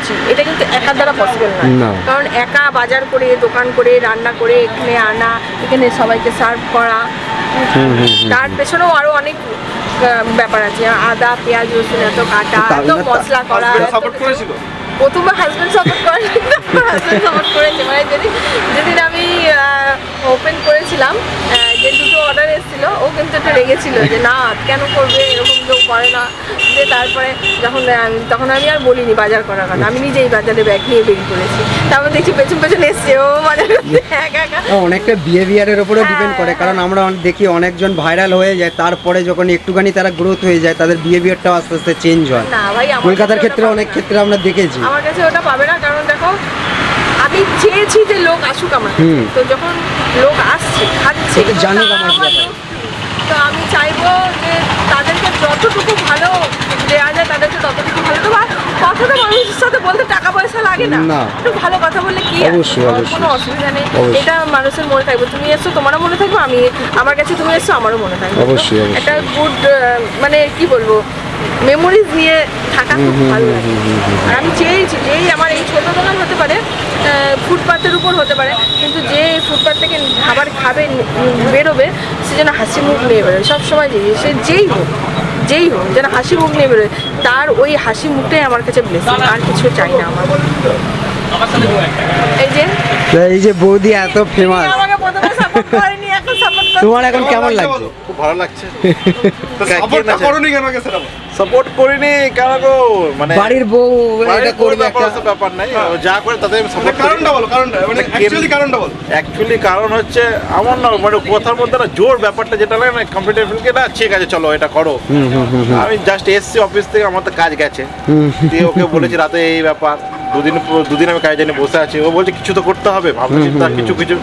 করছি। এটা কিন্তু একার দ্বারা পসিবল না। কারণ একা বাজার করে দোকান করে রান্না করে এখানে আনা এখানে সবাইকে সার্ভ করা। তার পেছনেও আরও অনেক আহ, ব্যাপার আছে। আদা পেঁয়াজ রসুন এত কাটা এত মশলা করা প্রথমে হাজবেন্ড সাপোর্ট করে হাজবেন্ড সাপোর্ট করেছে মানে যেদিন যেদিন আমি ওপেন করেছিলাম যে দুটো অর্ডার এসেছিল ও কিন্তু একটু রেগেছিল যে না কেন করবে? এরকম কেউ করে না। যে তারপরে যখন তখন আমি আর বলিনি বাজার করার কথা। আমি নিজেই বাজারে ব্যাগ নিয়ে বেরিয়ে পড়েছি তারপর দেখছি পেছন পেছন এসছে ও বাজার অনেকটা বিহেভিয়ারের উপরেও ডিপেন্ড করে। কারণ আমরা অনেক- দেখি অনেকজন ভাইরাল হয়ে যায় তারপরে যখন একটুখানি তারা গ্রোথ হয়ে যায় তাদের বিহেভিয়ারটাও আস্তে আস্তে চেঞ্জ হয়। আমার কলকাতার ক্ষেত্রে অনেক ক্ষেত্রে আমরা দেখেছি। আমার কাছে ওটা পাবে না কারণ দেখো আমি চেয়েছি যে লোক আসুক আমার তো যখন লোক আসছে খাচ্ছে জানুক আমার। তো আমি চাইব যে তাদেরকে যতটুকু ভালো দেওয়া যায় তাদেরকে ততটুকু ভালো। দেবো আর কথাটা মানুষের সাথে বলতে টাকা পয়সা লাগে না। একটু ভালো কথা বললে কি। কোনো অসুবিধা নেই। এটা মানুষের মনে থাকবে। তুমি এসছো তোমারও মনে থাকবে আমি আমার কাছে তুমি এসছো আমারও মনে থাকবে। তো অবশ্যই। একটা গুড মানে কি বলব? মেমোরিজ নিয়ে থাকা খুব ভালো লাগে। আর আমি চেয়েছি যেই আমার এই ছোট দোকান হতে পারে ফুটপাথের উপর হতে পারে কিন্তু যে ফুটপাথ থেকে খাবার খাবে বেরোবে সে যেন হাসি মুখ নিয়ে বেরোয়। সবসময় যে সে যেই হোক যেই হোক যেন হাসি মুখ নিয়ে বেরোয় তার ওই হাসি মুখটাই আমার কাছে ব্লেসিং আর কিছু চাই না আমার। এই যে এই যে বৌদি এত ফেমাস আমাকে প্রথমে সাপোর্ট করেনি তোমার এখন কেমন লাগছে খুব ভালো লাগছে। সাপোর্ট করিনি কেন গো? মানে বাড়ির বউ এটা করবে একটা। ব্যাপার নাই। যা করে তাতে মানে সাপোর্ট কারণটা বলো কারণটা। মানে অ্যাকচুয়ালি কারণটা বল। অ্যাকচুয়ালি কারণ হচ্ছে আমার না মানে কথার মধ্যে না জোর ব্যাপারটা যেটা লাগে না কম্পিউটার ফিল্ডকে না ঠিক আছে চলো এটা করো। আমি জাস্ট এসছি অফিস থেকে আমার তো কাজ গেছে। দিয়ে ওকে বলেছি রাতে এই ব্যাপার দুদিন পুরো- দুদিন আমি কাজে নিয়ে বসে আছি। ও বলছে কিছু তো করতে হবে। ভাবছি চিন্তা কিছু কিছু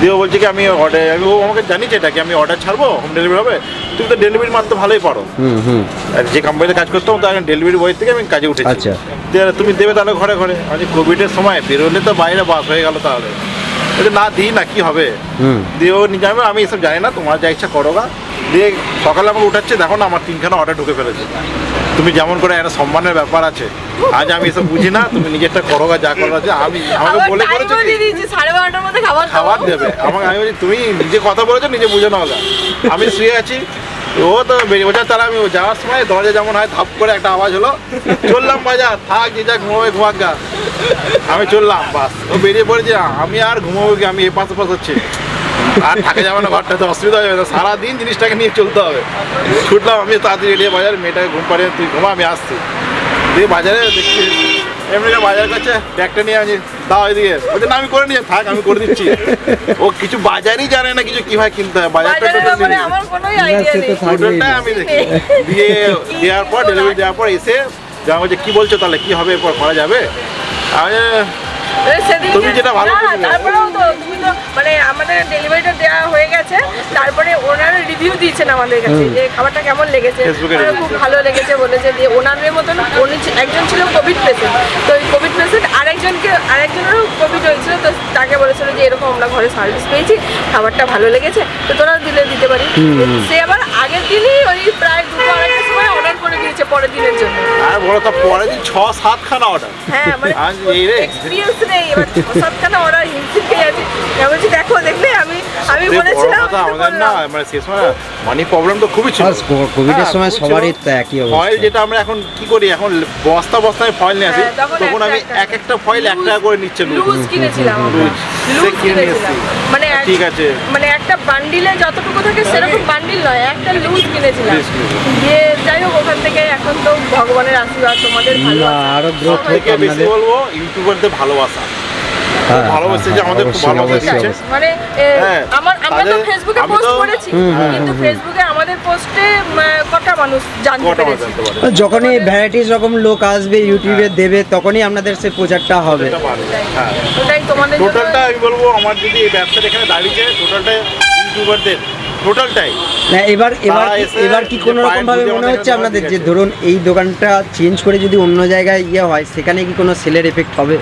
দিয়ে বলছে কি আমি অর্ডার আমি ও আমাকে জানিস এটা কি আমি অর্ডার ছাড়বো হোম ডেলিভারি হবে। তুমি তো ডেলিভারি মারতে ভালোই পারো। হুম হুম। আর যে কোম্পানিতে কাজ করতাম তো ডেলিভারি বয় থেকে আমি কাজে উঠেছি। আচ্ছা। তুমি দেবে তাহলে ঘরে ঘরে। আমি কোভিডের সময় বেরোলে তো বাইরে বাস হয়ে গেল তাহলে। না দিই না কি হবে? হুম। দিয়ে ও নিজে আমি আমি এসব জানি না তোমার যা ইচ্ছা করো গা। দিয়ে সকালে আমাকে উঠাচ্ছে দেখো না আমার তিনখানা অর্ডার ঢুকে ফেলেছে। তুমি যেমন করে একটা সম্মানের ব্যাপার আছে আজ আমি এসব বুঝি না তুমি নিজেরটা করো যা করার আছে আমি আমাকে বলে করেছ খাবার দেবে। আমাকে আমি বলছি তুমি নিজে কথা বলেছ নিজে বুঝে নাও আমি শুয়ে আছি। ও তো বেরিয়ে বোঝা তাহলে আমি যাওয়ার সময় দরজা যেমন হয় ধাপ করে একটা আওয়াজ হলো চললাম বাজার থাক যে যা ঘুমাবে ঘুমাক আমি চললাম বাস। ও বেরিয়ে পড়েছে আমি আর ঘুমাবো কি? আমি এপাশ ওপাশ হচ্ছে। আর থাকা যাবে না ঘরটাতে অসুবিধা হয়ে যাবে। না। সারাদিন জিনিসটাকে নিয়ে চলতে হবে। ছুটলাম আমি তাড়াতাড়ি রেডিয়ে বাজার মেয়েটাকে ঘুম পাড়িয়ে তুই ঘুমা আমি আসছি। দিয়ে বাজারে দেখছি এমনি বাজার কাছে ব্যাগটা নিয়ে আমি দাও এদিকে। বলছে না আমি করে নিয়ে থাক আমি করে দিচ্ছি। ও কিছু বাজারই জানে না কিছু কীভাবে কিনতে হয় বাজারটা বাজারের টোটাল ব্যাপারে আমার কোনোই আইডিয়া সে তো নেই। থাকবেই। টোটালটাই না। আমি দেখি। দিয়ে দেওয়ার পর ডেলিভারি দেওয়ার পর এসে যা বলছে কি বলছো তাহলে কি হবে? এরপর করা যাবে? আমি তুমি যেটা ভালো তারপরেও তো তুমি তো মানে আমাদের ডেলিভারিটা দেওয়া হয়ে গেছে। তারপরে ওনারা রিভিউ দিয়েছেন আমাদের কাছে যে খাবারটা কেমন লেগেছে। খুব ভালো লেগেছে বলেছে ওনাদের মতন উনি একজন ছিল কোভিড পেশেন্ট তো ওই কোভিড পেশেন্ট আরেকজনকে আরেকজনেরও কোভিড হয়েছিল তো তাকে বলেছিল যে এরকম আমরা ঘরে সার্ভিস পেয়েছি খাবারটা ভালো লেগেছে তো তোরা দিলে দিতে পারি। সে আবার আগের দিনই ওই প্রায় দুটো করে দিয়েছে পরের দিনের জন্য। আর বলো তো পরের দিন ছ সাতখানা অর্ডার হ্যাঁ মানে আজ এই রে। এক্সপিরিয়েন্স নেই এবার সাতখানা অর্ডার হিমশিম খেয়ে যাচ্ছি। আমি বলছি দেখো দেখলে আমি আমি বলেছিলাম আমাদের না মানে সে সময় মানি প্রবলেম তো খুবই ছিল। আর কোভিডের হ্যাঁ, সময় সবারই। তো একই ফয়েল যেটা আমরা এখন কি করি এখন বস্তা বস্তায় ফয়েল নিয়ে আসি হ্যাঁ, তখন তখন আমি এক একটা ফয়েল এক টাকা করে নিচ্ছে লুজ লুজ কিনেছিলাম আমরা। মানে ঠিক আছে। মানে একটা বান্ডিলে যতটুকু থাকে সেরকম বান্ডিল নয় একটা লুজ কিনেছিলাম। দিয়ে যাই হোক ওখান থেকে এখন তো ভগবানের আশীর্বাদ তোমাদের ভালো না, আছে। আরও growth থেকে বেশি বলব ইউটিউবারদের ভালোবাসা। ভালোবাসে যে হ্যাঁ, আমাদের খুব অবশ্যই, ভালোবাসা অবশ্যই, দিচ্ছে। অবশ্যই। মানে হ্যাঁ, আমার আমরা তো ফেসবুকে পোস্ট করেছি হুম, হুম, কিন্তু ফেসবুকে আমাদের পোস্টে কটা মানুষ জানতে পেরেছে? যখনই ভ্যারাইটিস রকম লোক আসবে ইউটিউবে দেবে তখনই আপনাদের সে প্রচারটা হবে। হ্যাঁ। ওটাই তোমাদের টোটালটা আমি বলব আমার যদি এই ব্যবসাটা এখানে দাঁড়িয়েছে টোটালটা ইউটিউবারদের টোটালটাই না, এবার এবার কি- এবার কোনো রকম ভাবে মনে হচ্ছে আপনাদের যে ধরুন এই দোকানটা চেঞ্জ করে যদি অন্য জায়গায় ইয়ে হয় সেখানে কি কোনো সেলের এফেক্ট হবে?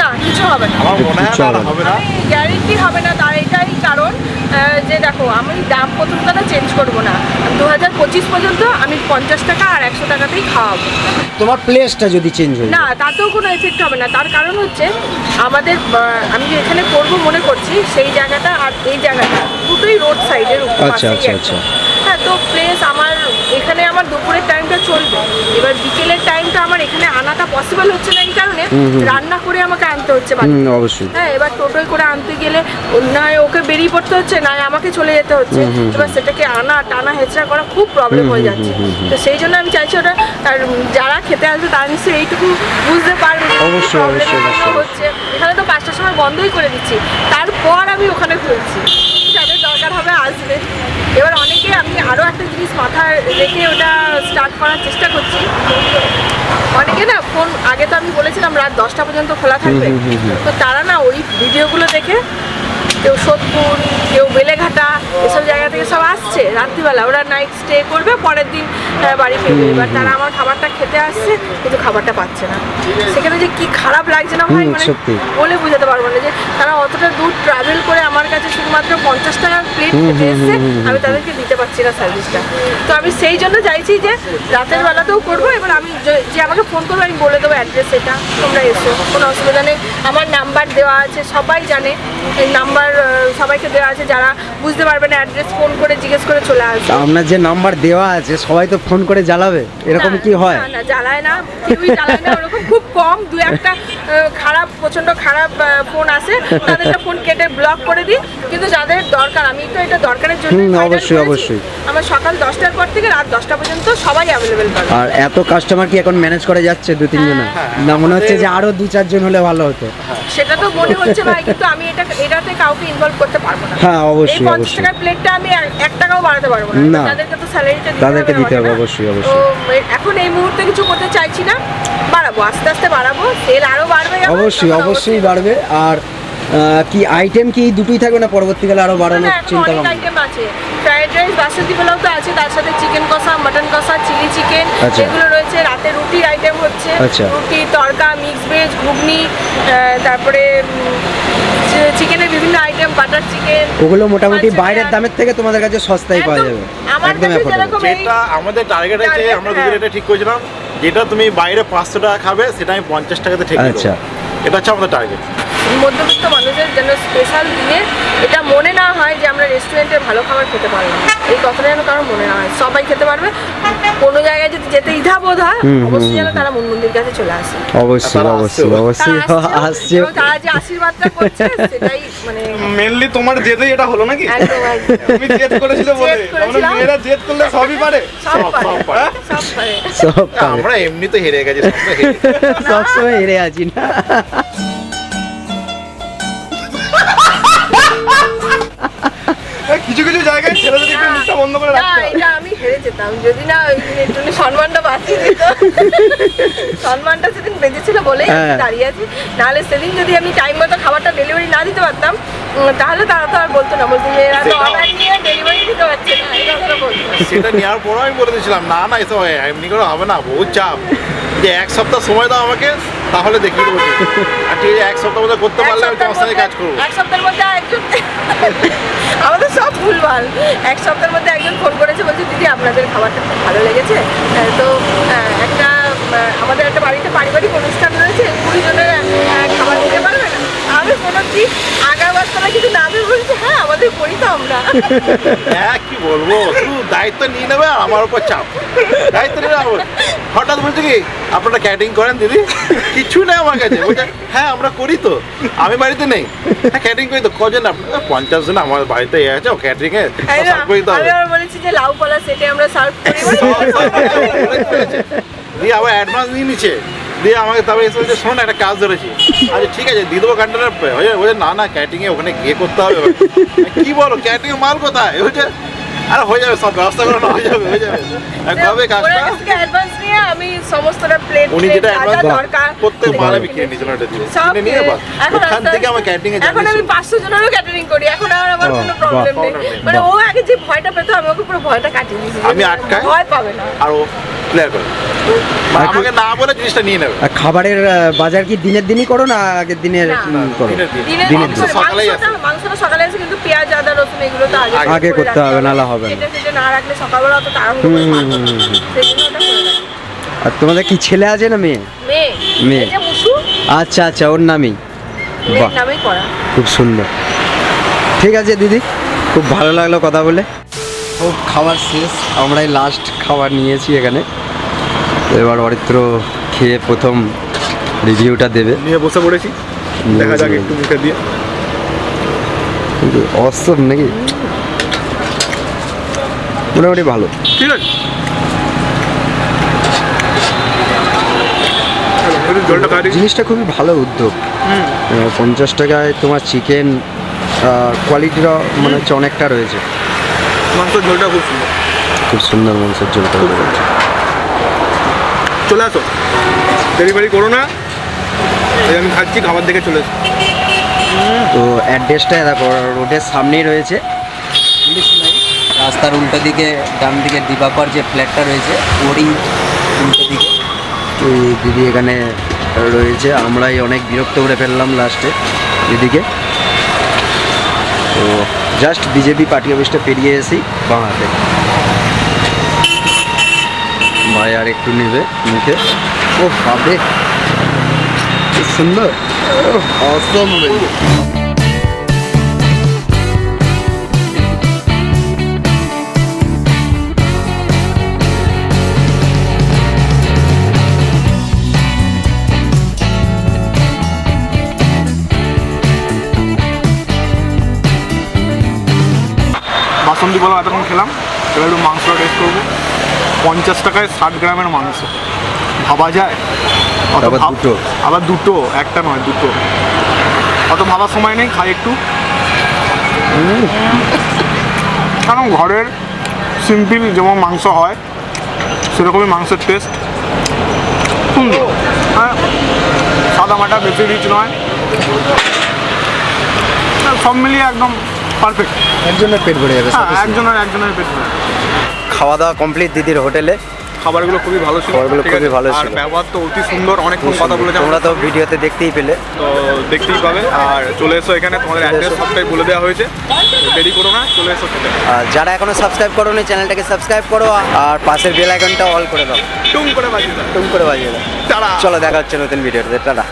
না কিছু হবে না। আমার মনে হয় না হবে হবে না। গ্যারেন্টি হবে না তার এটাই কারণ যে দেখো আমি দাম প্রথম কথা চেঞ্জ করব না। দু হাজার পঁচিশ পর্যন্ত আমি পঞ্চাশ টাকা আর একশো টাকাতেই খাওয়াবো। তোমার প্লেসটা যদি চেঞ্জ হয়ে না তাতেও কোনো এফেক্ট হবে না। তার কারণ হচ্ছে আমাদের আমি যে এখানে করব মনে করছি সেই জায়গাটা আর এই জায়গাটা দুটোই রোড সাইডের আচ্ছা, আচ্ছা, আচ্ছা। হ্যাঁ তো প্লেস আমার এখানে আমার দুপুরের টাইমটা চলবে। এবার বিকেলের টাইমটা আমার এখানে আনাটা পসিবল হচ্ছে না এই কারণে রান্না করে আমাকে আনতে হচ্ছে অবশ্যই। হ্যাঁ এবার টোটোয় করে আনতে গেলে নয় ওকে বেরিয়ে পড়তে হচ্ছে নয় আমাকে চলে যেতে হচ্ছে। এবার সেটাকে আনা টানা হেঁচড়া করা খুব প্রবলেম হয়ে যাচ্ছে। তো সেই জন্য আমি চাইছি ওটা আর যারা খেতে আসবে তারা নিশ্চয়ই এইটুকু বুঝতে পারবে অবশ্যই, অবশ্যই। হচ্ছে। এখানে তো পাঁচটার সময় বন্ধই করে দিচ্ছি। তারপর আমি ওখানে খুলছি যাদের আসবে। এবার অনেকে আমি আরও একটা জিনিস মাথায় রেখে ওটা স্টার্ট করার চেষ্টা করছি। অনেকে না ফোন আগে তো আমি বলেছিলাম রাত দশটা পর্যন্ত খোলা থাকবে। তো তারা না ওই ভিডিওগুলো দেখে কেউ সোদপুর কেউ বেলেঘাটা এসব জায়গা থেকে সব আসছে। রাত্রিবেলা ওরা নাইট স্টে করবে পরের দিন বাড়ি ফিরবে। এবার তারা আমার খাবারটা খেতে আসছে কিন্তু খাবারটা পাচ্ছে না। সেখানে যে কি খারাপ লাগছে না ভাই মানে বলে বোঝাতে পারব না যে তারা অতটা দূর ট্রাভেল করে আমার কাছে শুধুমাত্র পঞ্চাশ টাকার প্লেট খেতে এসছে আমি তাদেরকে দিতে পারছি না সার্ভিসটা তো আমি সেই জন্য চাইছি যে রাতের বেলাতেও করব এবার আমি যে- যে আমাকে ফোন করব আমি বলে দেবো অ্যাড্রেস এটা। তোমরা এসো কোনো অসুবিধা নেই। আমার নাম্বার দেওয়া আছে সবাই জানে। এই নাম্বার সবাইকে দেওয়া আছে যারা বুঝতে পারবে না অ্যাড্রেস ফোন করে জিজ্ঞেস করে চলে আসবে। আপনার যে নাম্বার দেওয়া আছে সবাই তো ফোন করে জ্বালাবে। এরকম কি হয়? না না জ্বালায় না কেউই জ্বালায় না ওরকম খুব কম দু একটা খারাপ প্রচণ্ড খারাপ ফোন আসে তাদেরটা ফোন কেটে ব্লক করে দিই। কিন্তু যাদের দরকার আমি তো এটা দরকারের জন্য অবশ্যই, অবশ্যই। আমার সকাল দশটার পর থেকে রাত দশটা পর্যন্ত সবাই অ্যাভেলেবেল পাবে আর এত কাস্টমার কি এখন ম্যানেজ করা যাচ্ছে দু তিনজনে হ্যাঁ। না মনে হচ্ছে যে আরও দু চারজন হলে ভালো হতো। সেটা তো মনে হচ্ছে ভাই কিন্তু আমি এটা এটাতে কাউকে ইনভলভ করতে পারব না হ্যাঁ, অবশ্যই, অবশ্যই। টাকার প্লেটটা আমি এক- টাকাও বাড়াতে পারব না। তাদেরকে তো স্যালারিটা তাদেরকে দিতে হবে, অবশ্যই, অবশ্যই। এখন এই মুহূর্তে কিছু করতে চাইছি না বাড়াবো আস্তে আস্তে বাড়াবো সেল আরও বাড়বে অবশ্যই অবশ্যই বাড়বে আর কি আইটেম কি দুটোই থাকবে না পরবর্তীকালে আরও বাড়ানোর চিন্তা ভাবনা? আইটেম আছে। ফ্রাইড রাইস বাসন্তী পোলাও তো আছে তার সাথে চিকেন কষা মাটন কষা চিলি চিকেন আচ্ছা। এগুলো রয়েছে। রাতে রুটির আইটেম হচ্ছে। আচ্ছা। রুটি তড়কা মিক্স ভেজ ঘুগনি তারপরে চিকেনের বিভিন্ন আইটেম বাটার চিকেন ওগুলো মোটামুটি বাইরের দামের থেকে তোমাদের কাছে সস্তায় পাওয়া যাবে। একদম যেটা আমাদের টার্গেট আছে আমরা হ্যাঁ। দুজন এটা ঠিক করেছিলাম যেটা তুমি বাইরে পাঁচশো টাকা খাবে সেটা আমি পঞ্চাশ টাকাতে ঠিক আচ্ছা। এটা হচ্ছে আমাদের টার্গেট মধ্যবিত্ত মানুষের জন্য স্পেশাল দিনে এটা মনে না হয় যে আমরা রেস্টুরেন্টে ভালো খাবার খেতে পারলাম। এই কথাটা যেন কারও মনে না হয়। সবাই খেতে পারবে। কোনো জায়গায় যদি যেতে ইধা বোধ হয় অবশ্যই যেন তারা মন মন্দির কাছে চলে আসে। অবশ্যই অবশ্যই অবশ্যই। আসছে তারা যে আশীর্বাদটা করছে সেটাই মানে মেনলি তোমার জেদেই এটা হলো নাকি। তুমি জেদ করেছিলে বলে। জেদ মানে মেয়েরা জেদ করলে সবই পারে। সব সব- পারে। সব পারে। সব সব। আমরা এমনি তো হেরে গেছি গেছি। সবসময় হেরে আছি না। কিছু কিছু জায়গায় ছেলেদের একটু মুখটা বন্ধ করে না রাখতে হয়। এটা আমি হেরে যেতাম যদি না ওই দিন একটু সম্মানটা বাঁচিয়ে দিত সম্মানটা সেদিন বেঁচেছিল বলেই আমি হ্যাঁ। দাঁড়িয়ে আছি নাহলে সেদিন যদি আমি টাইম মতো খাবারটা ডেলিভারি না দিতে পারতাম তাহলে তারা তো আর বলতো না বলতো মেয়েরা তো সেটাও। অর্ডার নিয়ে ডেলিভারি দিতে পারছে না এই কথাটা বলতো সেটা নেওয়ার পরও আমি বলে দিয়েছিলাম না না এসব এমনি করে হবে না বহু চাপ। যে এক সপ্তাহ সময় দাও আমাকে তাহলে দেখিয়ে দেবো আর ঠিক এক সপ্তাহ মধ্যে করতে পারলে আমি তোমার সাথে কাজ করব। এক সপ্তাহের মধ্যে একজন আমাদের সব ভুলভাল। এক সপ্তাহের মধ্যে একজন ফোন করেছে বলছে দিদি আপনাদের খাবারটা খুব ভালো লেগেছে। তো আহ, একটা আহ, আমাদের একটা বাড়িতে পারিবারিক অনুষ্ঠান রয়েছে কুড়ি জনের আহ, খাবার দিতে পারবে না আমি কোনো দিন আগা বাস্তলা কিছু না আমি বলছি হ্যাঁ আমাদের করি তো আমরা হ্যাঁ কি বলব শুধু দায়িত্ব নিয়ে নেবে আর আমার উপর চাপ দায়িত্ব নিয়ে নেবে হঠাৎ বলছে কি আপনারা ক্যাটারিং করেন দিদি কিছু নেই আমার কাছে হ্যাঁ আমরা করি তো আমি বাড়িতে নেই হ্যাঁ ক্যাটারিং করি তো কজন আপনার পঞ্চাশ জন আমার বাড়িতে ইয়ে আছে ক্যাটারিং এ সার্ভ করে আবার বলেছি যে লাউ কলা সেটে আমরা সার্ভ করি দিয়ে আবার অ্যাডভান্স নিয়ে নিচ্ছে দিয়ে আমাকে তারপরে এসে বলছে শোনো না একটা কাজ ধরেছি। আচ্ছা ঠিক আছে দিয়ে দেবো কন্টেনার বলছে না না ক্যাটিংয়ে ওখানে গিয়ে করতে হবে। কি বলো ক্যাটিংয়ে মাল কোথায়? বলছে আরে হয়ে যাবে সব ব্যবস্থা করানো হয়ে যাবে হয়ে যাবে। আর কবে কাজটা? অ্যাডভান্স নিয়ে আমি সমস্তটা প্লেট উনি যেটা অ্যাডভান্স দরকার। প্রত্যেক মালে আমি কিনে নিয়েছিলাম এটা দিয়ে। কিনে নিয়ে বাস। ওখান থেকে আমার এখন আমি জানিয়েছি পাঁচশো জনেরও ক্যাটারিং করি এখন আর আমার কোনো প্রবলেম নেই। মানে ও আগে যে ভয়টা পেতো আমি ওকে পুরো ভয়টা কাটিয়ে দিয়েছি। আমি আটকাই। ভয় পাবে না। আর ও ক্লিয়ার করে। আর আমাকে না বলে জিনিসটা নিয়ে নেবে। আর খাবারের বাজার কি দিনের দিনই করো না আগের দিনের করো? দিনের দিন। সকালেই মাংসটা মাংসটা সকালে আছে কিন্তু পেঁয়াজ আদা রসুন এগুলো তো আগে আগে করতে হবে, নাহলে হবে। না। না রাখলে সকালবেলা অত তাড়াহুড়ো। আর তোমাদের কি ছেলে আছে না মেয়ে? মেয়ে। মেয়ে। আচ্ছা আচ্ছা ওর নামই? বাহ। খুব সুন্দর। ঠিক আছে দিদি। খুব ভালো লাগল কথা বলে। ও খাবার শেষ আমরাই লাস্ট খাবার নিয়েছি এখানে। এবার অরিত্র খেয়ে প্রথম রিভিউটা দেবে। নিয়ে বসে পড়েছি। দেখা যাক একটু মুখে দিয়ে। অসম নাকি? মোটামুটি ভালো। ঠিক আছে। জিনিসটা খুবই ভালো উদ্যোগ। পঞ্চাশ টাকায় তোমার চিকেন কোয়ালিটিটা মানে হচ্ছে অনেকটা রয়েছে। মাংসের ঝোলটা খুব সুন্দর। খুব সুন্দর মাংসের ঝোলটা চলে আসো। ডেলিভারি করো না। আমি খাচ্ছি খাবার দেখে চলে তো অ্যাড্রেসটা দেখো রোডের সামনেই রয়েছে। রাস্তার উল্টো দিকে ডান দিকে দিবাকর যে ফ্ল্যাটটা রয়েছে ওরই উল্টো দিকে। তো দিদি এখানে রয়েছে। আমরাই অনেক বিরক্ত করে ফেললাম লাস্টে দিদিকে তো জাস্ট বিজেপি পার্টি অফিসটা পেরিয়ে এসেই বাংলাতে। ভাই আর একটু নেবে মুখে। ও ভাবে কি সুন্দর। অসম পোলাও এতক্ষণ খেলাম। এবার একটু মাংসটা টেস্ট করব। পঞ্চাশ টাকায় ষাট গ্রামের মাংস। ভাবা যায়? আবার দুটো। আবার দুটো একটা নয় দুটো। অত ভাবার সময় নেই খাই একটু। কারণ ঘরের সিম্পল যেমন মাংস হয় সেরকমই মাংসের টেস্ট সুন্দর। হ্যাঁ সাদা মাটা বেশি রিচ নয়। সব মিলিয়ে একদম পারফেক্ট একজনের পেট ভরে যাবে হ্যাঁ একজনের একজনের পেট ভরে। খাওয়া দাওয়া কমপ্লিট দিদির হোটেলে। খাবারগুলো খুবই ভালো ছিল। খাবারগুলো খুবই? ভালো আর ছিল। ব্যবহার তো অতি সুন্দর অনেকক্ষণ কথা বলে তোমরা তো ভিডিওতে দেখতেই পেলে। তো দেখতেই পাবে। আর চলে এসো এখানে তোমাদের অ্যাড্রেস সবটাই বলে দেওয়া হয়েছে। দেরি করো না চলে এসো খেতে। আর যারা এখনও সাবস্ক্রাইব করোনি চ্যানেলটাকে সাবস্ক্রাইব করো। আর পাশের বেল আইকনটা অল করে দাও। টুম করে বাজিয়ে দাও। টুম করে বাজিয়ে দাও। তারা চলো দেখা হচ্ছে নতুন ভিডিওতে। টাটা।